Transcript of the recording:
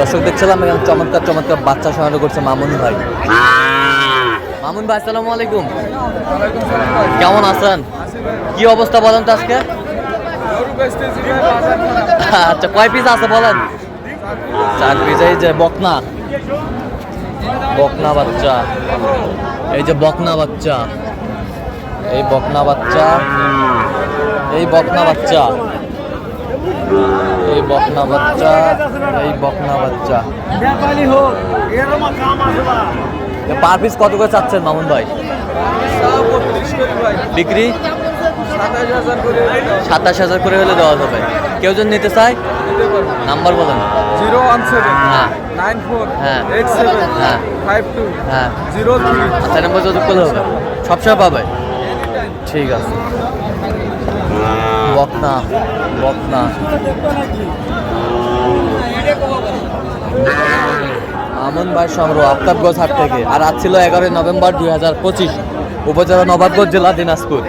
দর্শক দেখছিলাম এখানে চমৎকার চমৎকার বাচ্চা সংগ্রহ করছে মামুন ভাই। মামুন ভাই, আসসালামু আলাইকুম। কেমন আছেন? কি অবস্থা বলেন তো আজকে? আচ্ছা কয় পিস আছে বলেন? চার পিস এই যে বকনা। বকনা বাচ্চা। এই যে বকনা বাচ্চা। এই বকনা বাচ্চা। এই বকনা বাচ্চা। এই বকনা বাচ্চা এই বকনা বাচ্চা। নেপালি হোক এরকম কাম আছে বা। পার পিস কত করে চাচ্ছেন মামুন ভাই? বিক্রি? সাতাশ হাজার করে হলে দেওয়া যাবে কেউ যদি নিতে চায় নাম্বার বলেন। জিরো ওয়ান সেভেন হ্যাঁ। নাইন ফোর হ্যাঁ। এইট সেভেন হ্যাঁ। ফাইভ টু হ্যাঁ। Zero three. আচ্ছা নাম্বার যত করলে হবে। সবসময় পাবে। ঠিক আছে। বকনা বকনা। আমন ভাই সংগ্রহ আফতাবগঞ্জ হাট থেকে। আর আজ ছিল এগারোই নভেম্বর দুই হাজার পঁচিশ। উপজেলা নবাবগঞ্জ জেলা দিনাজপুর।